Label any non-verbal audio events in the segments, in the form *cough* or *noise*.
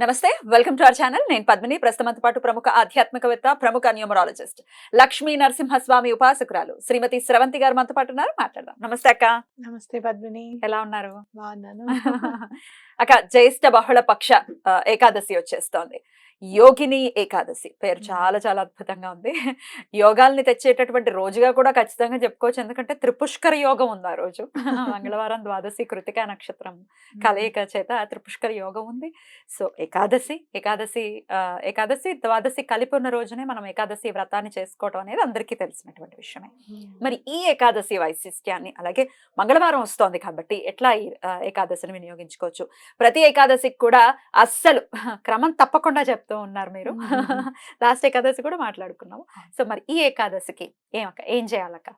నమస్తే welcome to our channel. నేను పద్మిని. ప్రస్తుతంతో పాటు ప్రముఖ ఆధ్యాత్మికవేత్త ప్రముఖ న్యూమరాలజిస్ట్ లక్ష్మీ నరసింహస్వామి ఉపాసకురాలు శ్రీమతి స్రవంతి గారు మనతో పాటు ఉన్నారు. మాట్లాడదాం. నమస్తే అక్క. నమస్తే పద్మిని. ఎలా ఉన్నారు? బాగున్నాను. *laughs* అక్క జ్యేష్ఠ బహుళ పక్ష ఏకాదశి వచ్చేస్తోంది. యోగిని ఏకాదశి. పేరు చాలా చాలా అద్భుతంగా ఉంది. యోగాల్ని తెచ్చేటటువంటి రోజుగా కూడా ఖచ్చితంగా చెప్పుకోవచ్చు. ఎందుకంటే త్రిపుష్కర యోగం ఉంది ఆ రోజు. *laughs* మంగళవారం ద్వాదశి కృతికా నక్షత్రం కలయిక చేత త్రిపుష్కర యోగం ఉంది. సో ఏకాదశి ఏకాదశి ఏకాదశి ద్వాదశి కలిపి ఉన్న రోజునే మనం ఏకాదశి వ్రతాన్ని చేసుకోవడం అనేది అందరికీ తెలిసినటువంటి విషయమే. మరి ఈ ఏకాదశి వైశిష్ట్యాన్ని అలాగే మంగళవారం వస్తోంది కాబట్టి ఎట్లా ఈ ఏకాదశిని వినియోగించుకోవచ్చు? ప్రతి ఏకాదశికి కూడా అస్సలు *laughs* క్రమం తప్పకుండా చెప్తూ ఉన్నారు మీరు. *laughs* లాస్ట్ ఏకాదశి కూడా మాట్లాడుకున్నాము. సో మరి ఈ ఏకాదశికి ఏమక్క ఏం చేయాలక్క?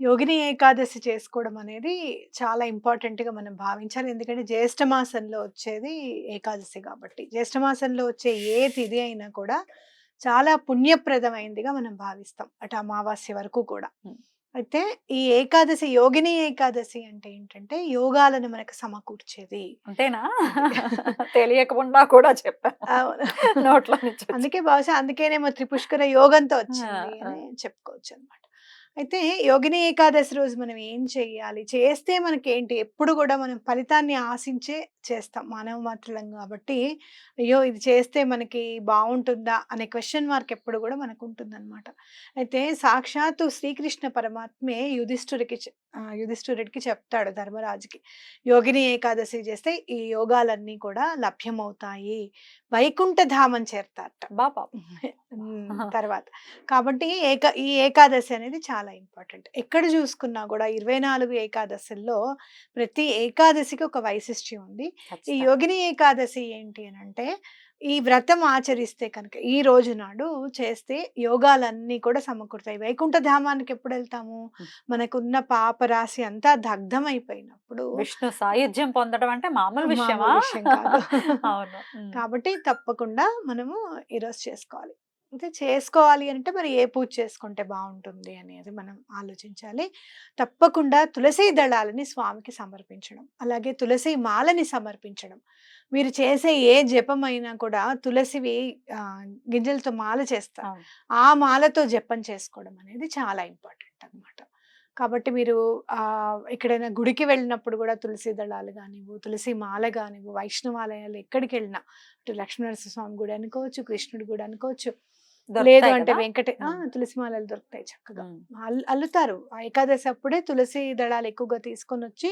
యోగిని ఏకాదశి చేసుకోవడం అనేది చాలా ఇంపార్టెంట్గా మనం భావించాలి. ఎందుకంటే జ్యేష్ఠ మాసంలో వచ్చేది ఏకాదశి కాబట్టి. జ్యేష్ఠ మాసంలో వచ్చే ఏ తిథి అయినా కూడా చాలా పుణ్యప్రదమైందిగా మనం భావిస్తాం. అటు అమావాస్య వరకు కూడా. అయితే ఈ ఏకాదశి యోగిని ఏకాదశి అంటే ఏంటంటే యోగాలను మనకు సమకూర్చేది అంతేనా *laughs* తెలియకుండా కూడా చెప్పా అవును. నోట్లో. అందుకే బహుశా అందుకేనేమో త్రిపుష్కర యోగంతో వచ్చింది. అని చెప్పుకోవచ్చు అనమాట అయితే యోగిని ఏకాదశి రోజు మనం ఏం చేయాలి? చేస్తే మనకి ఏంటి ఎప్పుడు కూడా మనం ఫలితాన్ని ఆశించే చేస్తాం మానవ మాత్రులం కాబట్టి. అయ్యో! ఇది చేస్తే మనకి బాగుంటుందా? అనే క్వశ్చన్ మార్క్ ఎప్పుడు కూడా మనకు ఉంటుందన్నమాట. అయితే సాక్షాత్తు శ్రీకృష్ణ పరమాత్మే యుధిష్ఠుడికి యుధిష్ఠుడికి చెప్తాడు ధర్మరాజుకి. యోగిని ఏకాదశి చేస్తే ఈ యోగాలన్నీ కూడా లభ్యమవుతాయి. వైకుంఠ ధామం చేరతారట. బాబా. ఉమ్, *laughs* *laughs* తర్వాత. కాబట్టి ఏక ఈ ఏకాదశి అనేది చాలా ఇంపార్టెంట్. ఎక్కడ చూసుకున్నా కూడా ఇరవై నాలుగు ఏకాదశుల్లో ప్రతి ఏకాదశికి ఒక వైశిష్ట్యం ఉంది. ఈ. యోగిని ఏకాదశి ఏంటి అని అంటే ఈ వ్రతం ఆచరిస్తే కనుక ఈ రోజు నాడు చేస్తే యోగాలన్నీ కూడా సమకూరుతాయి. వైకుంఠ ధామానికి ఎప్పుడు వెళ్తాము. మనకున్న పాపరాశి అంతా దగ్ధం అయిపోయినప్పుడు విష్ణు సాయుధ్యం పొందడం అంటే మామూలు విషయమా? విషయం. *laughs* *laughs* కాబట్టి తప్పకుండా మనము ఈరోజు చేసుకోవాలి. అయితే చేసుకోవాలి అంటే మరి ఏ పూజ చేసుకుంటే బాగుంటుంది అనేది మనం ఆలోచించాలి. తప్పకుండా తులసి దళాలని స్వామికి సమర్పించడం అలాగే తులసి మాలని సమర్పించడం. మీరు చేసే ఏ జపం అయినా కూడా తులసివి గింజలతో మాల చేస్తారు. ఆ మాలతో జపం చేసుకోవడం అనేది చాలా ఇంపార్టెంట్ అన్నమాట కాబట్టి మీరు ఆ ఎక్కడైనా గుడికి వెళ్ళినప్పుడు కూడా తులసి దళాలు కానివ్వు తులసి మాల కానివ్వు వైష్ణవాలయాలు ఎక్కడికి వెళ్ళినా అటు లక్ష్మీనరసింహ స్వామి గుడి అనుకోవచ్చు కృష్ణుడి గుడి అనుకోవచ్చు లేదు అంటే? వెంకట. తులసి మాలలు దొరుకుతాయి చక్కగా. అల్లుతారు. ఏకాదశి అప్పుడే తులసి దళాలు ఎక్కువగా తీసుకొని వచ్చి.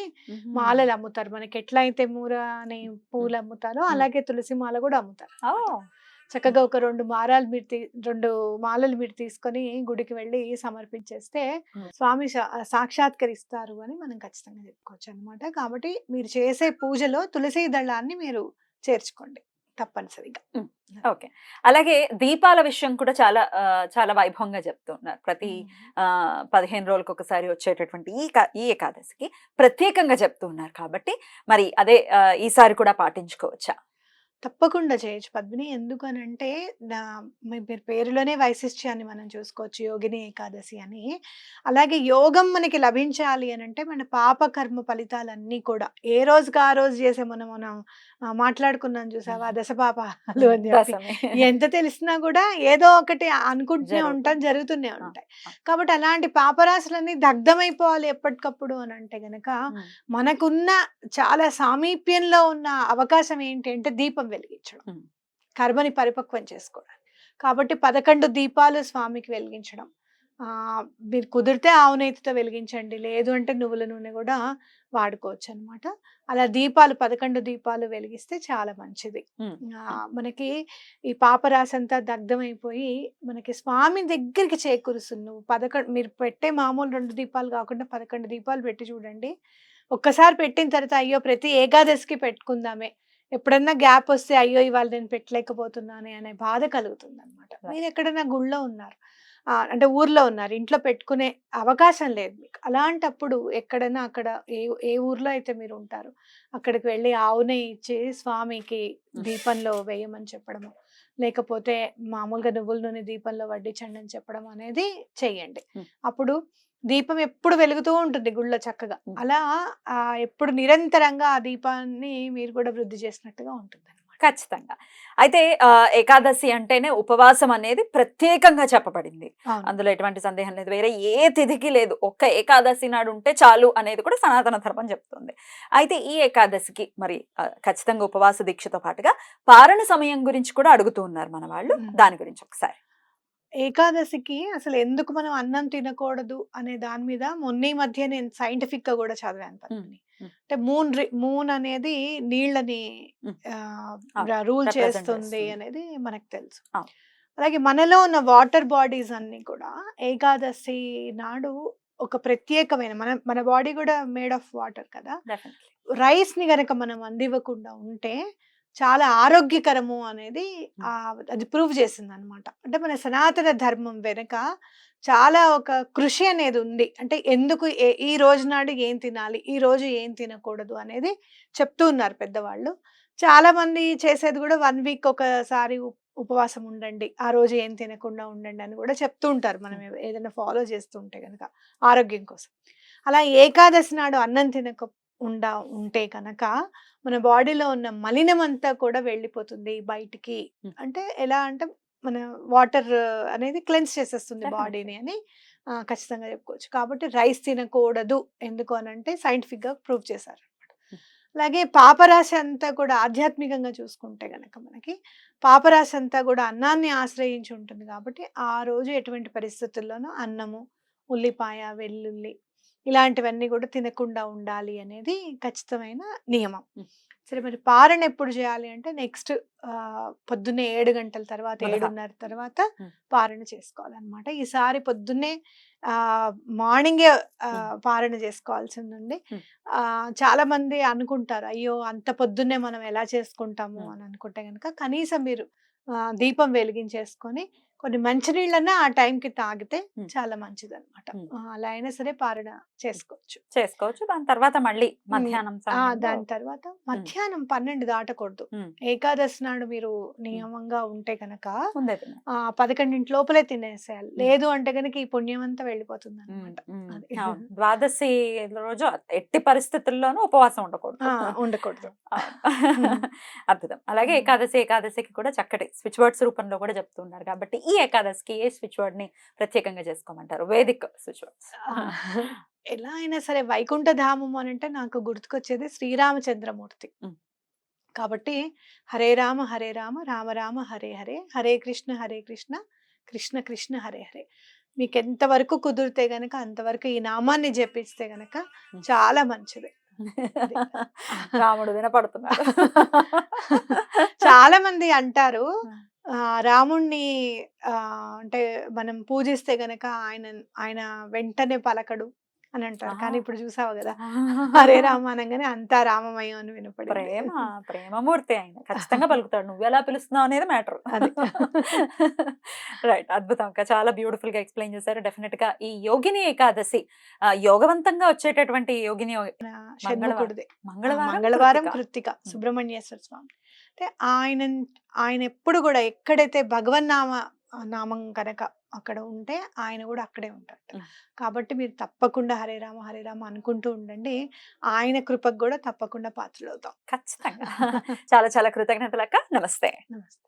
మాలలు అమ్ముతారు. మనకి ఎట్లా అయితే మూర అనే పూలు అమ్ముతారో అలాగే తులసి మాల కూడా అమ్ముతారు చక్కగా ఒక రెండు మారాలు మీరు రెండు మాలలు మీరు తీసుకొని గుడికి వెళ్ళి సమర్పించేస్తే. స్వామి సాక్షాత్కరిస్తారు అని మనం ఖచ్చితంగా చెప్పుకోవచ్చు అనమాట కాబట్టి మీరు చేసే పూజలో తులసి దళాన్ని మీరు చేర్చుకోండి. తప్పనిసరిగా. ఓకే. అలాగే దీపాల విషయం కూడా చాలా చాలా వైభవంగా చెప్తున్నారు. ప్రతి పదిహేను రోజులకు ఒకసారి వచ్చేటటువంటి ఈ ఈ ఏకాదశికి ప్రత్యేకంగా చెప్తున్నారు కాబట్టి మరి అదే ఈసారి కూడా పాటించుకోవచ్చా? తప్పకుండా చేయొచ్చు పద్మిని ఎందుకనంటే నా మీ పేరు పేరులోనే వైశిష్ట్యాన్ని మనం చూసుకోవచ్చు యోగిని ఏకాదశి అని అలాగే యోగం మనకి లభించాలి అని అంటే మన పాప కర్మ ఫలితాలన్నీ కూడా ఏ రోజుకి ఆ రోజు చేసే మనం మనం ఆ, మాట్లాడుకున్నాం చూసావా దశ పాపాలు అని చెప్పి దశమి. ఎంత తెలిసినా కూడా ఏదో ఒకటి అనుకుంటూనే జరుగుతుంది. ఉంటాం జరుగుతూనే ఆ, ఉంటాయి ఆ. కాబట్టి అలాంటి పాపరాశులన్నీ దగ్ధమైపోవాలి ఎప్పటికప్పుడు అని అంటే గనక ఉమ్. మనకున్న చాలా సామీప్యంలో ఉన్న అవకాశం ఏంటి అంటే దీపం వెలిగించడం. కర్మని పరిపక్వం చేసుకోవడానికి కాబట్టి పదకొండు దీపాలు స్వామికి వెలిగించడం. ఆ మీరు కుదిరితే ఆవు నేతితో వెలిగించండి. లేదు అంటే నువ్వుల నూనె కూడా వాడుకోవచ్చు అనమాట అలా దీపాలు పదకొండు దీపాలు వెలిగిస్తే చాలా మంచిది. మనకి ఈ పాపరాశి అంతా దగ్ధమైపోయి మనకి స్వామి దగ్గరికి చేకూరుస్తుంది. నువ్వు పదకొండు మీరు పెట్టే మామూలు రెండు దీపాలు కాకుండా పదకొండు దీపాలు పెట్టి చూడండి. ఒక్కసారి పెట్టిన తర్వాత అయ్యో ప్రతి ఏకాదశికి పెట్టుకుందామే. ఎప్పుడన్నా గ్యాప్ వస్తే అయ్యో! ఇవాళ నేను పెట్టలేకపోతున్నానే అనే బాధ కలుగుతుంది అనమాట. మీరు ఎక్కడైనా గుళ్ళో ఉన్నారు. అంటే ఊర్లో ఉన్నారు. ఇంట్లో పెట్టుకునే అవకాశం లేదు మీకు. అలాంటప్పుడు ఎక్కడైనా అక్కడ ఏ ఏ ఊర్లో అయితే మీరు ఉంటారు అక్కడికి వెళ్ళి ఆవు నెయ్యి ఇచ్చి స్వామికి దీపంలో *laughs* వేయమని చెప్పడము లేకపోతే మామూలుగా నువ్వుల నూనె దీపంలో వడ్డించండి అని చెప్పడం అనేది చెయ్యండి. అప్పుడు దీపం ఎప్పుడు వెలుగుతూ ఉంటుంది గుళ్ళో చక్కగా. అలా ఆ ఎప్పుడు నిరంతరంగా ఆ దీపాన్ని మీరు కూడా వృద్ధి చేసినట్టుగా ఉంటుంది ఖచ్చితంగా. అయితే ఏకాదశి అంటేనే ఉపవాసం అనేది ప్రత్యేకంగా చెప్పబడింది. అందులో ఎటువంటి సందేహం లేదు. వేరే ఏ తిథికి లేదు. ఒక్క ఏకాదశి నాడు ఉంటే చాలు అనేది కూడా సనాతన ధర్మం చెప్తుంది. అయితే ఈ ఏకాదశికి మరి ఖచ్చితంగా ఉపవాస దీక్షతో పాటుగా పారణ సమయం గురించి కూడా అడుగుతూ ఉన్నారు మన వాళ్ళు. దాని గురించి ఒకసారి. ఏకాదశికి అసలు ఎందుకు మనం అన్నం తినకూడదు అనే దాని మీద మొన్న ఈ మధ్య నేను సైంటిఫిక్గా కూడా చదివాను పద్మిని. అంటే మూన్ మూన్ అనేది నీళ్ళని. రూల్ చేస్తుంది. అనేది మనకు తెలుసు. అలాగే మనలో ఉన్న వాటర్ బాడీస్ అన్ని కూడా ఏకాదశి నాడు ఒక ప్రత్యేకమైన మన మన బాడీ కూడా మేడ్ ఆఫ్ వాటర్ కదా. రైస్ని గనక మనం అందివ్వకుండా ఉంటే చాలా ఆరోగ్యకరము అనేది అది ప్రూవ్ చేసింది అనమాట అంటే మన సనాతన ధర్మం వెనుక చాలా ఒక కృషి అనేది ఉంది. అంటే ఎందుకు ఏ- ఈ రోజు నాడు ఏం తినాలి ఈ రోజు ఏం తినకూడదు అనేది చెప్తూ ఉన్నారు పెద్దవాళ్ళు. చాలా మంది చేసేది కూడా వన్ వీక్ ఒకసారి ఉప్- ఉపవాసం ఉండండి ఆ రోజు ఏం తినకుండా ఉండండి అని కూడా చెప్తూ ఉంటారు. మనం ఏదైనా ఫాలో చేస్తూ ఉంటే కనుక ఆరోగ్యం కోసం. అలా ఏకాదశి నాడు అన్నం తినక ఉండ ఉంటే కనుక మన బాడీలో ఉన్న మలినం అంతా కూడా వెళ్ళిపోతుంది బయటికి. అంటే ఎలా అంటే మన వాటర్ అనేది క్లెన్స్ చేసేస్తుంది. *laughs* బాడీని అని ఖచ్చితంగా చెప్పుకోవచ్చు కాబట్టి రైస్ తినకూడదు ఎందుకు అని అంటే సైంటిఫిక్గా ప్రూవ్ చేశారు. అలాగే పాపరాశి అంతా కూడా ఆధ్యాత్మికంగా చూసుకుంటే గనక మనకి పాపరాశి అంతా కూడా అన్నాన్ని ఆశ్రయించి ఉంటుంది కాబట్టి ఆ రోజు ఎటువంటి పరిస్థితుల్లోనూ అన్నము ఉల్లిపాయ వెల్లుల్లి ఇలాంటివన్నీ కూడా తినకుండా ఉండాలి అనేది ఖచ్చితమైన నియమం. సరే మరి పారణ ఎప్పుడు చేయాలి అంటే నెక్స్ట్ పొద్దున్నే ఏడు గంటల తర్వాత. ఏడున్నర తర్వాత. పారణ చేసుకోవాలన్నమాట ఈసారి పొద్దున్నే ఆ మార్నింగే. పారణ చేసుకోవాల్సింది ఉంది మ్. ఆ చాలా మంది అనుకుంటారు అయ్యో అంత పొద్దున్నే మనం ఎలా చేసుకుంటాము. అని అనుకుంటే కనుక కనీసం మీరు దీపం వెలిగించేసుకొని కొన్ని మంచినీళ్ళన్నా ఆ టైంకి తాగితే. చాలా మంచిది అనమాట. అలా అయినా సరే పారణ చేసుకోవచ్చు. చేసుకోవచ్చు. దాని తర్వాత మళ్ళీ మధ్యాహ్నం దాని తర్వాత మధ్యాహ్నం పన్నెండు దాటకూడదు. ఏకాదశి నాడు మీరు నియమంగా ఉంటే కనుక. ఆ పదకొండింటి లోపలే తినేసేయాలి. లేదు అంటే కనుక ఈ పుణ్యం అంతా వెళ్ళిపోతుంది. అనమాట. ద్వాదశి రోజు ఎట్టి పరిస్థితుల్లోనూ ఉపవాసం ఉండకూడదు. ఉండకూడదు. *laughs* అద్భుతం. అలాగే. ఏకాదశి ఏకాదశికి కూడా చక్కటి స్విచ్ వర్డ్స్ రూపంలో కూడా చెప్తున్నారు కాబట్టి ఈ ఏకాదశికి ఏ స్విచ్ వర్డ్ని ప్రత్యేకంగా చేసుకోమంటారు? వేదిక్ స్విచ్ వర్డ్స్ ఎలా అయినా సరే వైకుంఠ ధామం అని అంటే నాకు గుర్తుకొచ్చేది శ్రీరామచంద్రమూర్తి. కాబట్టి హరే రామ హరే రామ రామ రామ హరే హరే హరే కృష్ణ హరే కృష్ణ కృష్ణ కృష్ణ హరే హరే. మీకు ఎంతవరకు కుదిరితే గనక అంతవరకు ఈ నామాన్ని జపిస్తే గనక. చాలా మంచిది. రాముడు వినపడుతున్నాడు. *laughs* చాలా మంది అంటారు. ఆ, రాముణ్ణి ఆ, అంటే మనం పూజిస్తే గనక ఆయన ఆయన వెంటనే పలకడు అని అంటారు. కానీ. ఇప్పుడు చూసావు కదా! హరే *laughs* రామ అనగానే అంతా రామమయం అని వినపడింది. ప్రేమ ప్రేమమూర్తి ఆయన. ఖచ్చితంగా *laughs* పలుకుతాడు. నువ్వు ఎలా పిలుస్తున్నావు అనేది మ్యాటర్. అది. *laughs* రైట్ అద్భుతం. అక్క చాలా బ్యూటిఫుల్గా ఎక్స్ప్లెయిన్ చేశారు. డెఫినెట్గా ఈ యోగిని ఏకాదశి ఆ, యోగవంతంగా వచ్చేటటువంటి యోగిని యో- మన షణ్ముఖుడిది. ఆ, మంగళవారం మంగళవారం. కృత్తిక. సుబ్రహ్మణ్యేశ్వర స్వామి. అంటే ఆయన ఆయన ఎప్పుడు కూడా ఎక్కడైతే భగవన్నామ నామం కనుక అక్కడ ఉంటే ఆయన కూడా అక్కడే ఉంటాడు. కాబట్టి మీరు తప్పకుండా హరే రామ హరే రామ అనుకుంటూ ఉండండి. ఆయన కృపకు కూడా తప్పకుండా పాత్రలు అవుతాం ఖచ్చితంగా. చాలా చాలా కృతజ్ఞతలు అక్క. నమస్తే. నమస్తే.